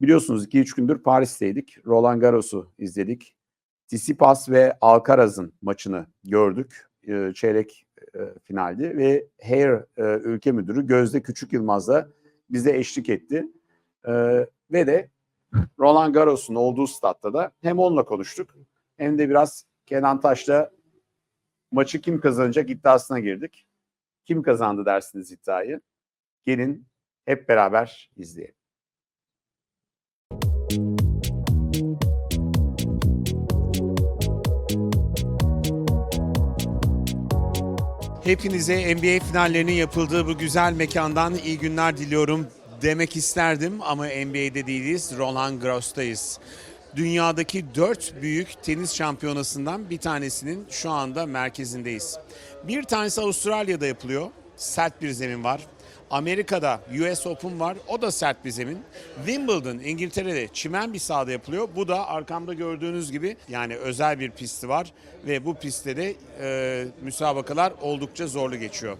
Biliyorsunuz 2-3 gündür Paris'teydik. Roland Garros'u izledik. Tsitsipas ve Alcaraz'ın maçını gördük. Ee, Çeyrek e, finaldi ve Hair e, ülke müdürü Gözde Küçük Yılmaz da bize eşlik etti. Ee, ve de Roland Garros'un olduğu statta da hem onunla konuştuk hem de biraz Kenan Taş'la maçı kim kazanacak iddiasına girdik. Kim kazandı dersiniz iddiayı? Gelin hep beraber izleyelim. Hepinize NBA finallerinin yapıldığı bu güzel mekandan iyi günler diliyorum demek isterdim ama NBA'de değiliz, Roland Garros'tayız. Dünyadaki dört büyük tenis şampiyonasından bir tanesinin şu anda merkezindeyiz. Bir tanesi Avustralya'da yapılıyor, sert bir zemin var. Amerika'da US Open var, o da sert bir zemin. Wimbledon İngiltere'de çimen bir sahada yapılıyor. Bu da arkamda gördüğünüz gibi yani özel bir pisti var ve bu pistte de e, müsabakalar oldukça zorlu geçiyor.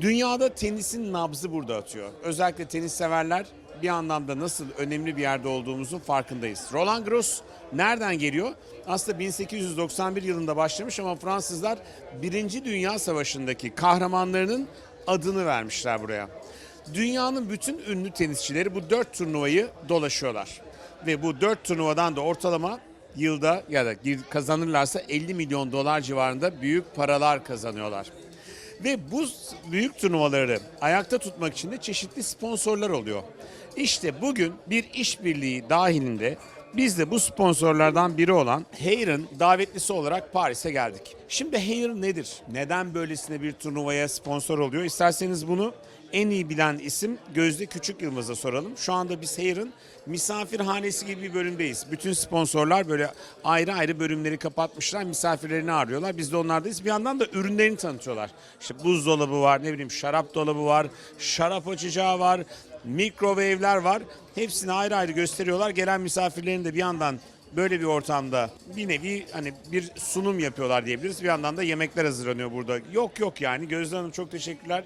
Dünyada tenisin nabzı burada atıyor. Özellikle tenis severler bir anlamda nasıl önemli bir yerde olduğumuzun farkındayız. Roland Garros nereden geliyor? Aslında 1891 yılında başlamış ama Fransızlar Birinci Dünya Savaşı'ndaki kahramanlarının adını vermişler buraya. Dünyanın bütün ünlü tenisçileri bu dört turnuvayı dolaşıyorlar. Ve bu dört turnuvadan da ortalama yılda ya da kazanırlarsa 50 milyon dolar civarında büyük paralar kazanıyorlar. Ve bu büyük turnuvaları ayakta tutmak için de çeşitli sponsorlar oluyor. İşte bugün bir işbirliği dahilinde biz de bu sponsorlardan biri olan Hayr'ın davetlisi olarak Paris'e geldik. Şimdi Hayr nedir? Neden böylesine bir turnuvaya sponsor oluyor? İsterseniz bunu en iyi bilen isim Gözde Küçük Yılmaz'a soralım. Şu anda biz Hayr'ın misafirhanesi gibi bir bölümdeyiz. Bütün sponsorlar böyle ayrı ayrı bölümleri kapatmışlar. Misafirlerini arıyorlar. Biz de onlardayız. Bir yandan da ürünlerini tanıtıyorlar. İşte buzdolabı var, ne bileyim şarap dolabı var, şarap açacağı var, mikrowave'ler var. Hepsini ayrı ayrı gösteriyorlar. Gelen misafirlerin de bir yandan böyle bir ortamda bir nevi hani bir sunum yapıyorlar diyebiliriz. Bir yandan da yemekler hazırlanıyor burada. Yok yok yani Gözde Hanım çok teşekkürler.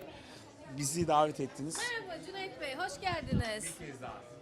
Bizi davet ettiniz. Merhaba Cüneyt Bey, hoş geldiniz.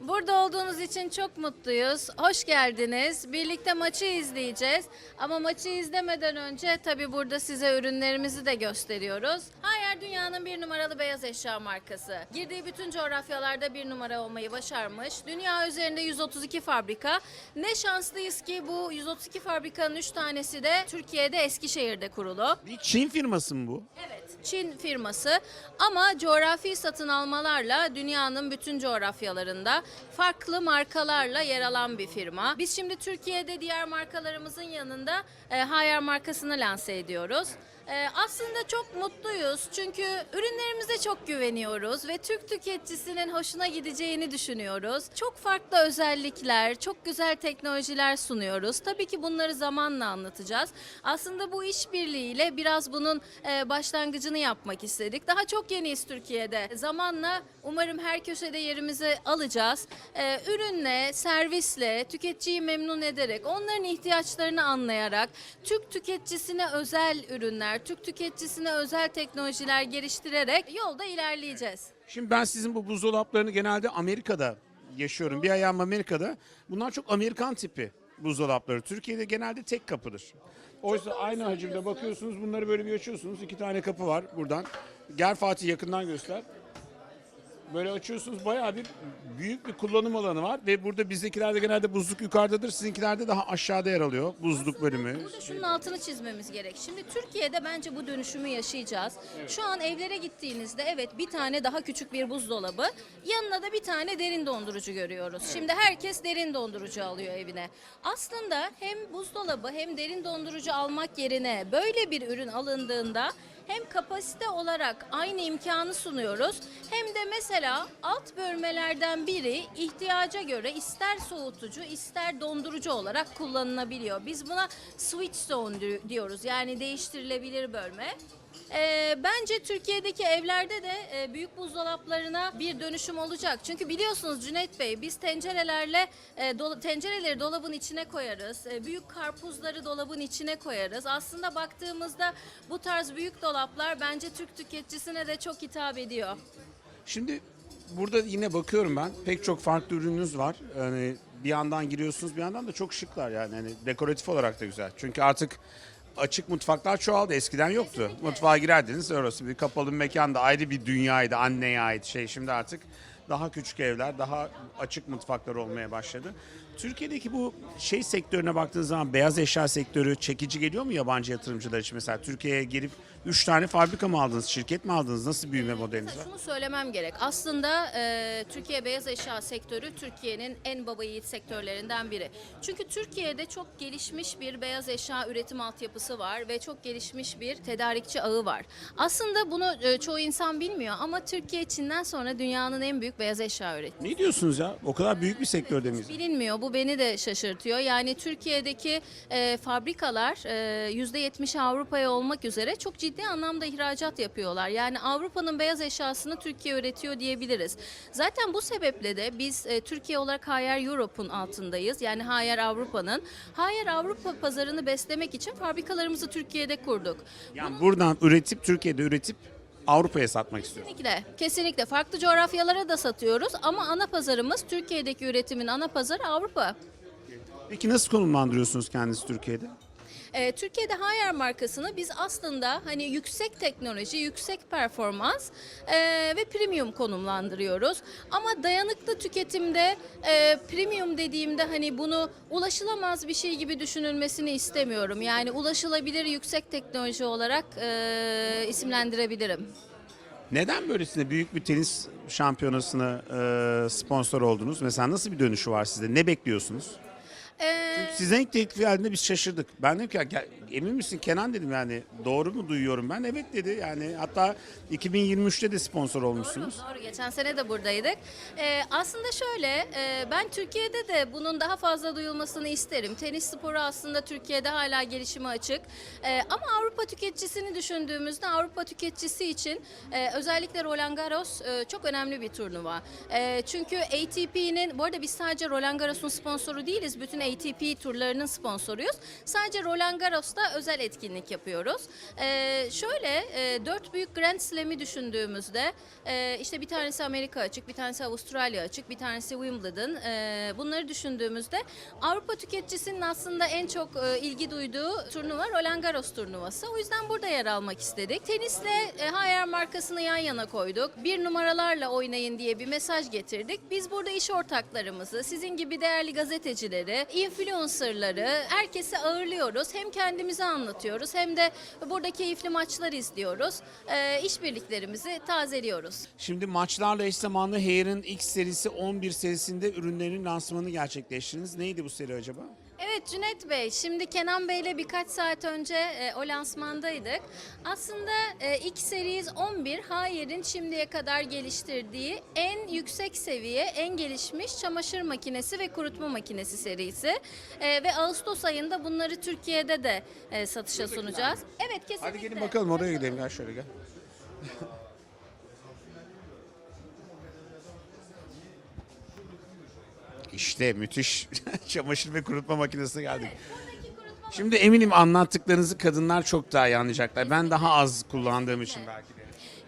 Burada olduğunuz için çok mutluyuz. Hoş geldiniz. Birlikte maçı izleyeceğiz. Ama maçı izlemeden önce tabii burada size ürünlerimizi de gösteriyoruz. Hayer dünyanın bir numaralı beyaz eşya markası. Girdiği bütün coğrafyalarda bir numara olmayı başarmış. Dünya üzerinde 132 fabrika. Ne şanslıyız ki bu 132 fabrikanın 3 tanesi de Türkiye'de Eskişehir'de kurulu. Bir Çin firması mı bu? Evet, Çin firması ama coğrafi satın almalarla dünyanın bütün coğrafyalarında farklı markalarla yer alan bir firma. Biz şimdi Türkiye'de diğer markalarımızın yanında e, Hayer markasını lanse ediyoruz. E, aslında çok mutluyuz çünkü ürünlerimize çok güveniyoruz ve Türk tüketicisinin hoşuna gideceğini düşünüyoruz. Çok farklı özellikler, çok güzel teknolojiler sunuyoruz. Tabii ki bunları zamanla anlatacağız. Aslında bu işbirliğiyle biraz bunun e, başlangıcını yapmak istedik. Daha çok Türkiye'de. Zamanla umarım her köşede yerimizi alacağız. E, ürünle, servisle, tüketiciyi memnun ederek, onların ihtiyaçlarını anlayarak, Türk tüketicisine özel ürünler, Türk tüketicisine özel teknolojiler geliştirerek yolda ilerleyeceğiz. Şimdi ben sizin bu buzdolaplarını genelde Amerika'da yaşıyorum. Bir ayağım Amerika'da. Bunlar çok Amerikan tipi buzdolapları. Türkiye'de genelde tek kapıdır. Oysa aynı hacimde bakıyorsunuz bunları böyle bir açıyorsunuz. İki tane kapı var buradan. Gel Fatih yakından göster. Böyle açıyorsunuz bayağı bir büyük bir kullanım alanı var ve burada bizdekilerde genelde buzluk yukarıdadır. Sizinkilerde daha aşağıda yer alıyor buzluk bölümü. Burada şunun altını çizmemiz gerek. Şimdi Türkiye'de bence bu dönüşümü yaşayacağız. Şu an evlere gittiğinizde evet bir tane daha küçük bir buzdolabı, yanına da bir tane derin dondurucu görüyoruz. Şimdi herkes derin dondurucu alıyor evine. Aslında hem buzdolabı hem derin dondurucu almak yerine böyle bir ürün alındığında hem kapasite olarak aynı imkanı sunuyoruz hem de mesela alt bölmelerden biri ihtiyaca göre ister soğutucu ister dondurucu olarak kullanılabiliyor. Biz buna switch zone di- diyoruz yani değiştirilebilir bölme. Ee, bence Türkiye'deki evlerde de e, büyük buzdolaplarına bir dönüşüm olacak. Çünkü biliyorsunuz Cüneyt Bey biz tencerelerle e, dola- tencereleri dolabın içine koyarız. E, büyük karpuzları dolabın içine koyarız. Aslında baktığımızda bu tarz büyük dolaplar bence Türk tüketicisine de çok hitap ediyor. Şimdi burada yine bakıyorum ben. Pek çok farklı ürününüz var. Yani bir yandan giriyorsunuz bir yandan da çok şıklar yani. Hani dekoratif olarak da güzel. Çünkü artık açık mutfaklar çoğaldı. Eskiden yoktu. Mutfağa girerdiniz orası bir kapalı bir mekanda ayrı bir dünyaydı. Anneye ait şey. Şimdi artık daha küçük evler, daha açık mutfaklar olmaya başladı. Türkiye'deki bu şey sektörüne baktığınız zaman beyaz eşya sektörü çekici geliyor mu yabancı yatırımcılar için? Mesela Türkiye'ye girip 3 tane fabrika mı aldınız, şirket mi aldınız? Nasıl büyüme modeliniz var? Şunu söylemem gerek. Aslında e, Türkiye beyaz eşya sektörü Türkiye'nin en baba yiğit sektörlerinden biri. Çünkü Türkiye'de çok gelişmiş bir beyaz eşya üretim altyapısı var ve çok gelişmiş bir tedarikçi ağı var. Aslında bunu e, çoğu insan bilmiyor ama Türkiye Çin'den sonra dünyanın en büyük beyaz eşya üretimi. Ne diyorsunuz ya? O kadar büyük bir sektörde miyiz? Bilinmiyor. Bu beni de şaşırtıyor. Yani Türkiye'deki e, fabrikalar e, %70 Avrupa'ya olmak üzere çok ciddi anlamda ihracat yapıyorlar. Yani Avrupa'nın beyaz eşyasını Türkiye üretiyor diyebiliriz. Zaten bu sebeple de biz e, Türkiye olarak Hayer Europe'un altındayız. Yani Hayer Avrupa'nın. Hayer Avrupa pazarını beslemek için fabrikalarımızı Türkiye'de kurduk. Yani buradan üretip Türkiye'de üretip Avrupa'ya satmak istiyoruz. Kesinlikle, kesinlikle. Farklı coğrafyalara da satıyoruz ama ana pazarımız Türkiye'deki üretimin ana pazarı Avrupa. Peki nasıl konumlandırıyorsunuz kendinizi Türkiye'de? Ee, Türkiye'de Haier markasını biz aslında hani yüksek teknoloji, yüksek performans e, ve premium konumlandırıyoruz. Ama dayanıklı tüketimde e, premium dediğimde hani bunu ulaşılamaz bir şey gibi düşünülmesini istemiyorum. Yani ulaşılabilir yüksek teknoloji olarak e, isimlendirebilirim. Neden böylesine büyük bir tenis şampiyonasına e, sponsor oldunuz? Mesela nasıl bir dönüşü var sizde? Ne bekliyorsunuz? Ee, Sizden ilk teklif geldiğinde biz şaşırdık. Ben dedim ki "Ya, gel- emin misin Kenan dedim yani doğru mu duyuyorum ben? Evet dedi yani hatta 2023'te de sponsor olmuşsunuz. Doğru. Geçen sene de buradaydık. Ee, aslında şöyle, e, ben Türkiye'de de bunun daha fazla duyulmasını isterim. Tenis sporu aslında Türkiye'de hala gelişime açık. Ee, ama Avrupa tüketicisini düşündüğümüzde Avrupa tüketicisi için e, özellikle Roland Garros e, çok önemli bir turnuva. E, çünkü ATP'nin, bu arada biz sadece Roland Garros'un sponsoru değiliz. Bütün ATP turlarının sponsoruyuz. Sadece Roland Garros'ta özel etkinlik yapıyoruz. E, şöyle, e, dört büyük Grand Slam'i düşündüğümüzde e, işte bir tanesi Amerika açık, bir tanesi Avustralya açık, bir tanesi Wimbledon. E, bunları düşündüğümüzde Avrupa tüketicisinin aslında en çok e, ilgi duyduğu turnuva Roland Garros turnuvası. O yüzden burada yer almak istedik. Tenisle e, Haier markasını yan yana koyduk. Bir numaralarla oynayın diye bir mesaj getirdik. Biz burada iş ortaklarımızı, sizin gibi değerli gazetecileri, influencerları, herkesi ağırlıyoruz. Hem kendimizi anlatıyoruz hem de burada keyifli maçlar izliyoruz. E, işbirliklerimizi tazeliyoruz. Şimdi maçlarla eş zamanlı Hair'ın X serisi 11 serisinde ürünlerin lansmanını gerçekleştirdiniz. Neydi bu seri acaba? Evet Cüneyt Bey, şimdi Kenan Bey'le birkaç saat önce e, o lansmandaydık. Aslında e, X Series 11 Hayer'in şimdiye kadar geliştirdiği en yüksek seviye, en gelişmiş çamaşır makinesi ve kurutma makinesi serisi. E, ve Ağustos ayında bunları Türkiye'de de e, satışa sunacağız. Evet kesinlikle. Hadi gelin bakalım oraya gidelim gel şöyle gel. İşte müthiş çamaşır ve kurutma makinesi geldik. Şimdi eminim anlattıklarınızı kadınlar çok daha iyi anlayacaklar. Ben daha az kullandığım için belki de.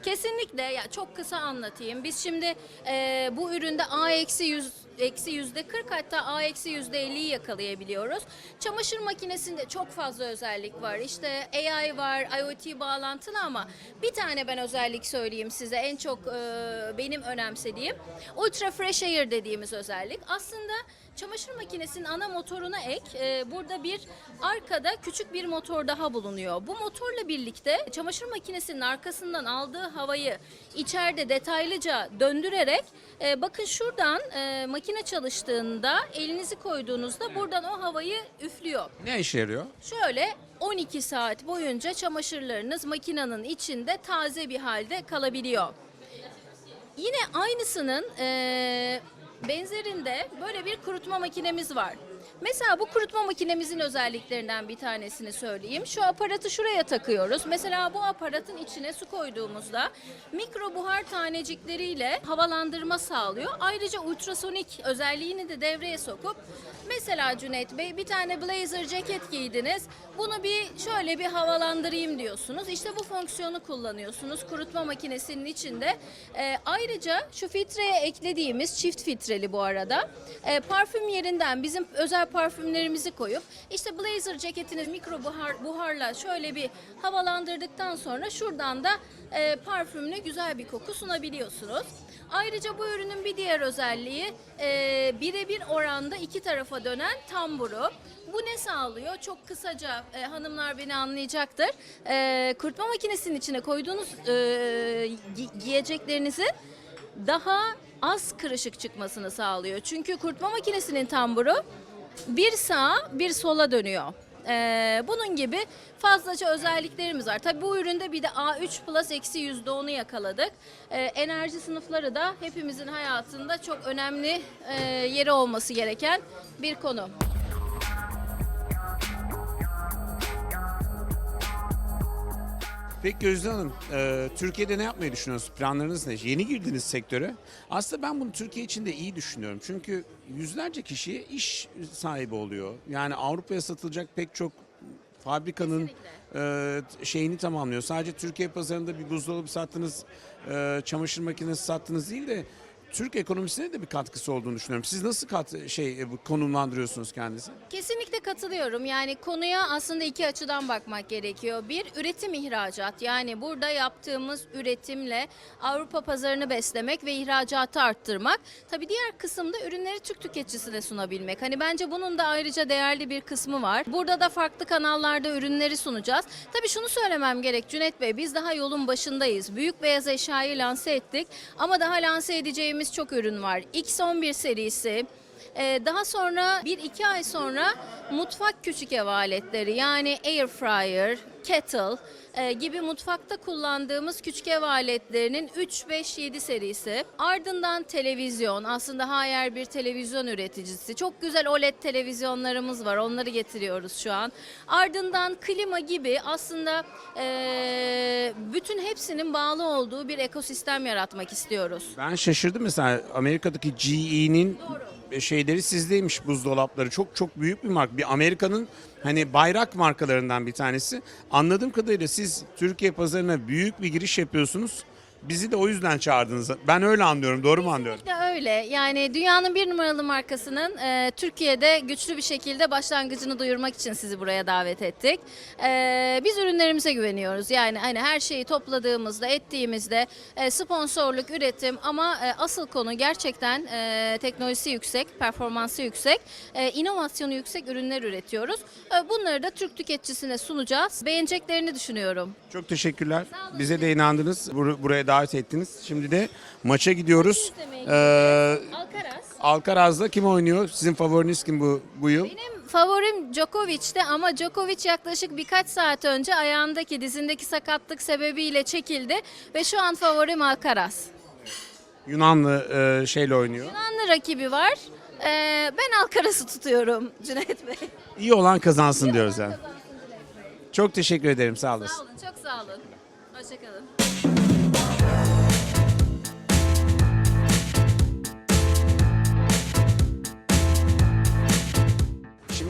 Kesinlikle ya çok kısa anlatayım. Biz şimdi e, bu üründe A eksi 100 eksi yüzde 40 hatta A eksi yüzde 50'yi yakalayabiliyoruz. Çamaşır makinesinde çok fazla özellik var. İşte AI var, IoT bağlantılı ama bir tane ben özellik söyleyeyim size en çok e, benim önemsediğim Ultra Fresh Air dediğimiz özellik. Aslında çamaşır makinesinin ana motoruna ek e, burada bir arkada küçük bir motor daha bulunuyor. Bu motorla birlikte çamaşır makinesinin arkasından aldığı havayı içeride detaylıca döndürerek e, bakın şuradan e, makine çalıştığında elinizi koyduğunuzda buradan o havayı üflüyor. Ne işe yarıyor? Şöyle 12 saat boyunca çamaşırlarınız makinenin içinde taze bir halde kalabiliyor. Yine aynısının eee, benzerinde böyle bir kurutma makinemiz var. Mesela bu kurutma makinemizin özelliklerinden bir tanesini söyleyeyim. Şu aparatı şuraya takıyoruz. Mesela bu aparatın içine su koyduğumuzda mikro buhar tanecikleriyle havalandırma sağlıyor. Ayrıca ultrasonik özelliğini de devreye sokup mesela Cüneyt Bey bir tane blazer ceket giydiniz. Bunu bir şöyle bir havalandırayım diyorsunuz. İşte bu fonksiyonu kullanıyorsunuz kurutma makinesinin içinde. Ee, ayrıca şu filtreye eklediğimiz çift filtreli bu arada. Ee, parfüm yerinden bizim özel parfümlerimizi koyup işte blazer ceketiniz mikro buhar, buharla şöyle bir havalandırdıktan sonra şuradan da e, parfümlü güzel bir koku sunabiliyorsunuz. Ayrıca bu ürünün bir diğer özelliği e, birebir oranda iki tarafa dönen tamburu. Bu ne sağlıyor? Çok kısaca e, hanımlar beni anlayacaktır. E, kurutma makinesinin içine koyduğunuz e, gi- giyeceklerinizin daha az kırışık çıkmasını sağlıyor. Çünkü kurutma makinesinin tamburu bir sağa bir sola dönüyor. Ee, bunun gibi fazlaca özelliklerimiz var. Tabii bu üründe bir de A3 Plus eksi %10'u yakaladık. Ee, enerji sınıfları da hepimizin hayatında çok önemli e, yeri olması gereken bir konu. Peki Gözde Hanım, e, Türkiye'de ne yapmayı düşünüyorsunuz? Planlarınız ne? Yeni girdiniz sektöre. Aslında ben bunu Türkiye için de iyi düşünüyorum. Çünkü yüzlerce kişiye iş sahibi oluyor. Yani Avrupa'ya satılacak pek çok fabrikanın e, şeyini tamamlıyor. Sadece Türkiye pazarında bir buzdolabı sattınız, e, çamaşır makinesi sattınız değil de Türk ekonomisine de bir katkısı olduğunu düşünüyorum. Siz nasıl kat, şey e, konumlandırıyorsunuz kendinizi? Kesinlikle katılıyorum. Yani konuya aslında iki açıdan bakmak gerekiyor. Bir, üretim ihracat. Yani burada yaptığımız üretimle Avrupa pazarını beslemek ve ihracatı arttırmak. Tabii diğer kısımda ürünleri Türk tüketicisine sunabilmek. Hani bence bunun da ayrıca değerli bir kısmı var. Burada da farklı kanallarda ürünleri sunacağız. Tabii şunu söylemem gerek Cüneyt Bey, biz daha yolun başındayız. Büyük beyaz eşyayı lanse ettik ama daha lanse edeceğimiz çok ürün var. X11 serisi, ee, daha sonra bir iki ay sonra mutfak küçük ev aletleri yani air fryer, kettle e, gibi mutfakta kullandığımız küçük ev aletlerinin 3, 5, 7 serisi. Ardından televizyon aslında Hayer bir televizyon üreticisi. Çok güzel OLED televizyonlarımız var onları getiriyoruz şu an. Ardından klima gibi aslında e, bütün hepsinin bağlı olduğu bir ekosistem yaratmak istiyoruz. Ben şaşırdım mesela Amerika'daki GE'nin şeyleri sizdeymiş buzdolapları. Çok çok büyük bir marka. Bir Amerika'nın hani bayrak markalarından bir tanesi. Anladığım kadarıyla siz Türkiye pazarına büyük bir giriş yapıyorsunuz. Bizi de o yüzden çağırdınız. Ben öyle anlıyorum. Doğru mu anlıyorum? Kesinlikle öyle. Yani dünyanın bir numaralı markasının e, Türkiye'de güçlü bir şekilde başlangıcını duyurmak için sizi buraya davet ettik. E, biz ürünlerimize güveniyoruz. Yani hani her şeyi topladığımızda, ettiğimizde e, sponsorluk, üretim ama e, asıl konu gerçekten e, teknolojisi yüksek, performansı yüksek, e, inovasyonu yüksek ürünler üretiyoruz. E, bunları da Türk tüketicisine sunacağız. Beğeneceklerini düşünüyorum. Çok teşekkürler. Bize de inandınız. Bur- buraya davet ettiniz. Şimdi de maça gidiyoruz. Ee, Alcaraz. Alcaraz'da kim oynuyor? Sizin favoriniz kim bu, bu yıl? Benim favorim Djokovic'ti ama Djokovic yaklaşık birkaç saat önce ayağındaki dizindeki sakatlık sebebiyle çekildi ve şu an favorim Alcaraz. Yunanlı e, şeyle oynuyor. Yunanlı rakibi var. Ee, ben Alcaraz'ı tutuyorum Cüneyt Bey. İyi olan kazansın diyoruz yani. Çok teşekkür ederim. Sağ olasın. Sağ olun, çok sağ olun. Hoşçakalın.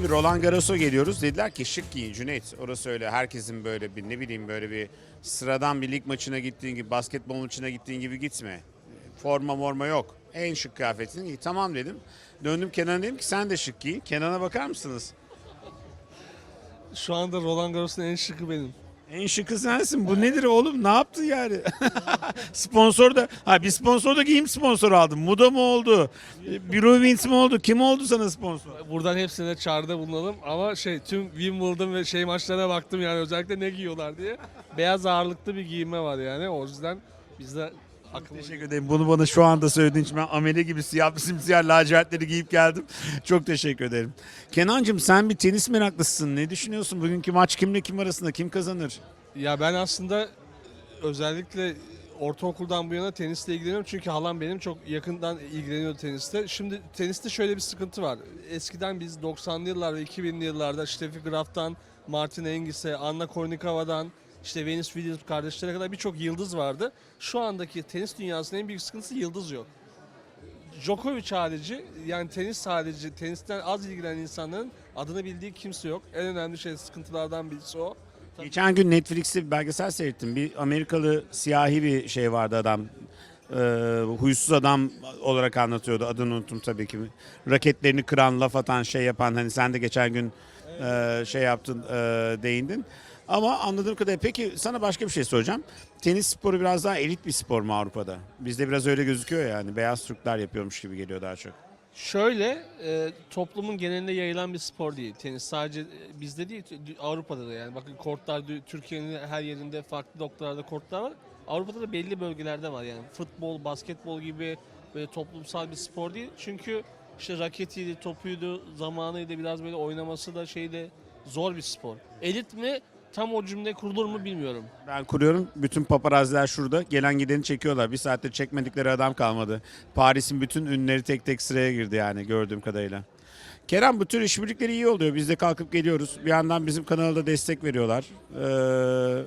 Şimdi Roland Garros'a geliyoruz. Dediler ki şık giyin Cüneyt. Orası öyle. Herkesin böyle bir ne bileyim böyle bir sıradan bir lig maçına gittiğin gibi, basketbol maçına gittiğin gibi gitme. Forma morma yok. En şık kıyafetini giy. Tamam dedim. Döndüm Kenan'a dedim ki sen de şık giy. Kenan'a bakar mısınız? Şu anda Roland Garros'un en şıkı benim. En şıkı sensin. Bu nedir oğlum? Ne yaptın yani? sponsor da ha bir sponsor da giyim sponsoru aldım. Muda mı oldu? Biro Wins mi oldu? Kim oldu sana sponsor? Buradan hepsine çağrıda bulunalım ama şey tüm Wimbledon ve şey maçlarına baktım yani özellikle ne giyiyorlar diye. Beyaz ağırlıklı bir giyinme var yani o yüzden biz de akıllı. Teşekkür ederim. Bunu bana şu anda söylediğin için ben amele gibi siyah simsiyah lacivertleri giyip geldim. Çok teşekkür ederim. Kenancığım sen bir tenis meraklısın. Ne düşünüyorsun? Bugünkü maç kimle kim arasında? Kim kazanır? Ya ben aslında özellikle ortaokuldan bu yana tenisle ilgileniyorum. Çünkü halam benim çok yakından ilgileniyordu teniste. Şimdi teniste şöyle bir sıkıntı var. Eskiden biz 90'lı yıllar ve 2000'li yıllarda Steffi Graf'tan, Martin Engis'e, Anna Kournikova'dan, işte Venus Williams kardeşlere kadar birçok yıldız vardı. Şu andaki tenis dünyasının en büyük sıkıntısı yıldız yok. Djokovic harici yani tenis harici tenisten az ilgilenen insanların adını bildiği kimse yok. En önemli şey sıkıntılardan birisi o. Geçen gün Netflix'te bir belgesel seyrettim. Bir Amerikalı siyahi bir şey vardı adam. Ee, huysuz adam olarak anlatıyordu. Adını unuttum tabii ki. Raketlerini kıran, laf atan, şey yapan. Hani sen de geçen gün e, şey yaptın, e, değindin. Ama anladığım kadarıyla peki sana başka bir şey soracağım. Tenis sporu biraz daha elit bir spor mu Avrupa'da? Bizde biraz öyle gözüküyor yani. Beyaz Türkler yapıyormuş gibi geliyor daha çok. Şöyle e, toplumun genelinde yayılan bir spor değil. Tenis sadece e, bizde değil Avrupa'da da yani. Bakın kortlar Türkiye'nin her yerinde farklı noktalarda kortlar var. Avrupa'da da belli bölgelerde var yani. Futbol, basketbol gibi böyle toplumsal bir spor değil. Çünkü işte raketiydi, topuydu, zamanıydı biraz böyle oynaması da şeyde zor bir spor. Elit mi? Tam o cümle kurulur mu bilmiyorum. Ben kuruyorum. Bütün paparazziler şurada. Gelen gideni çekiyorlar. Bir saattir çekmedikleri adam kalmadı. Paris'in bütün ünlüleri tek tek sıraya girdi yani gördüğüm kadarıyla. Kerem bu tür işbirlikleri iyi oluyor. Biz de kalkıp geliyoruz. Bir yandan bizim kanala da destek veriyorlar. Ee,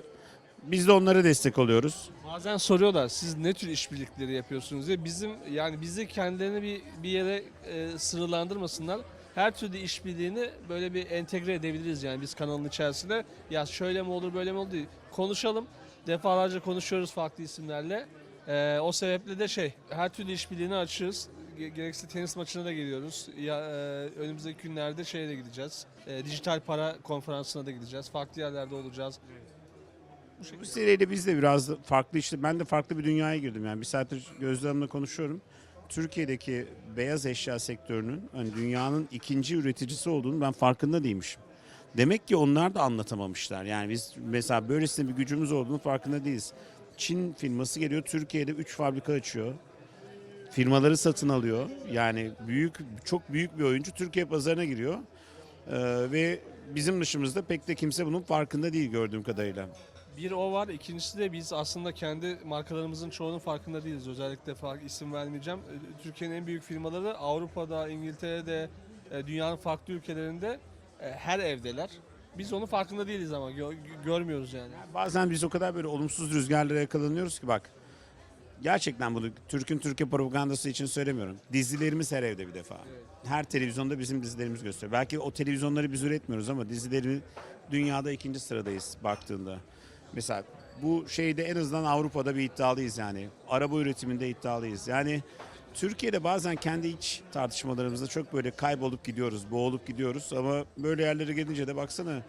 biz de onlara destek oluyoruz. Bazen soruyorlar siz ne tür işbirlikleri yapıyorsunuz diye. Bizim yani bizi kendilerini bir bir yere e, sınırlandırmasınlar. Her türlü işbirliğini böyle bir entegre edebiliriz yani biz kanalın içerisinde. Ya şöyle mi olur böyle mi olur değil. Konuşalım. Defalarca konuşuyoruz farklı isimlerle. E, o sebeple de şey her türlü işbirliğini açığız. Ge- Gerekirse tenis maçına da geliyoruz. Ya, e, önümüzdeki günlerde şeye de gideceğiz. E, dijital para konferansına da gideceğiz. Farklı yerlerde olacağız. Bu seriyle biz de biraz farklı işte ben de farklı bir dünyaya girdim yani bir saattir Gözde Hanım'la konuşuyorum. Türkiye'deki beyaz eşya sektörünün hani dünyanın ikinci üreticisi olduğunu ben farkında değilmişim. Demek ki onlar da anlatamamışlar. Yani biz mesela böylesine bir gücümüz olduğunu farkında değiliz. Çin firması geliyor Türkiye'de 3 fabrika açıyor. Firmaları satın alıyor. Yani büyük çok büyük bir oyuncu Türkiye pazarına giriyor. Ee, ve bizim dışımızda pek de kimse bunun farkında değil gördüğüm kadarıyla. Bir o var. İkincisi de biz aslında kendi markalarımızın çoğunun farkında değiliz. Özellikle fark isim vermeyeceğim. Ee, Türkiye'nin en büyük firmaları Avrupa'da, İngiltere'de, e, dünyanın farklı ülkelerinde e, her evdeler. Biz onun farkında değiliz ama gö- görmüyoruz yani. Bazen biz o kadar böyle olumsuz rüzgarlara yakalanıyoruz ki bak. Gerçekten bunu Türk'ün Türkiye propagandası için söylemiyorum. Dizilerimiz her evde bir defa. Her televizyonda bizim dizilerimiz gösteriyor. Belki o televizyonları biz üretmiyoruz ama dizileri dünyada ikinci sıradayız baktığında. Mesela bu şeyde en azından Avrupa'da bir iddialıyız yani. Araba üretiminde iddialıyız. Yani Türkiye'de bazen kendi iç tartışmalarımızda çok böyle kaybolup gidiyoruz, boğulup gidiyoruz ama böyle yerlere gelince de baksana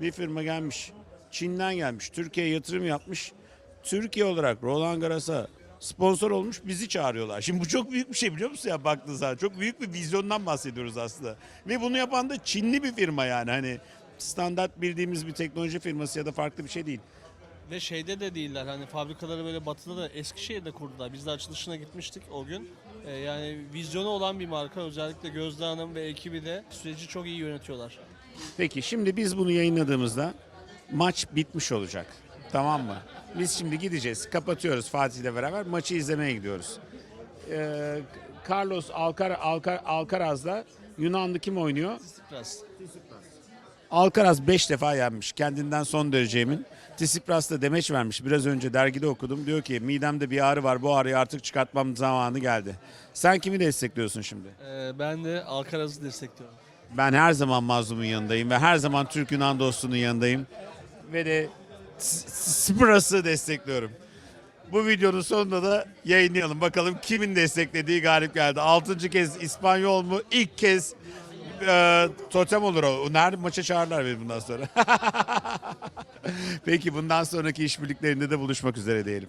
bir firma gelmiş, Çin'den gelmiş, Türkiye'ye yatırım yapmış. Türkiye olarak Roland Garros'a sponsor olmuş bizi çağırıyorlar. Şimdi bu çok büyük bir şey biliyor musun ya baktığın zaman? Çok büyük bir vizyondan bahsediyoruz aslında. Ve bunu yapan da Çinli bir firma yani. Hani standart bildiğimiz bir teknoloji firması ya da farklı bir şey değil. Ve şeyde de değiller hani fabrikaları böyle batıda da Eskişehir'de kurdular. Biz de açılışına gitmiştik o gün. E, yani vizyonu olan bir marka özellikle Gözde Hanım ve ekibi de süreci çok iyi yönetiyorlar. Peki şimdi biz bunu yayınladığımızda maç bitmiş olacak. Tamam mı? Biz şimdi gideceğiz. Kapatıyoruz Fatih ile beraber. Maçı izlemeye gidiyoruz. Ee, Carlos Alcar, Alcar, Alcaraz'la Yunanlı kim oynuyor? Biraz. Alcaraz 5 defa yenmiş. Kendinden son derece emin. Tsipras da demeç vermiş. Biraz önce dergide okudum. Diyor ki midemde bir ağrı var. Bu ağrıyı artık çıkartmam zamanı geldi. Sen kimi destekliyorsun şimdi? E, ben de Alcaraz'ı destekliyorum. Ben her zaman mazlumun yanındayım ve her zaman Türk Yunan dostunun yanındayım. Ve de Tsipras'ı destekliyorum. Bu videonun sonunda da yayınlayalım. Bakalım kimin desteklediği galip geldi. Altıncı kez İspanyol mu? İlk kez e, totem olur o. Nerede maça çağırırlar beni bundan sonra. Peki bundan sonraki işbirliklerinde de buluşmak üzere diyelim.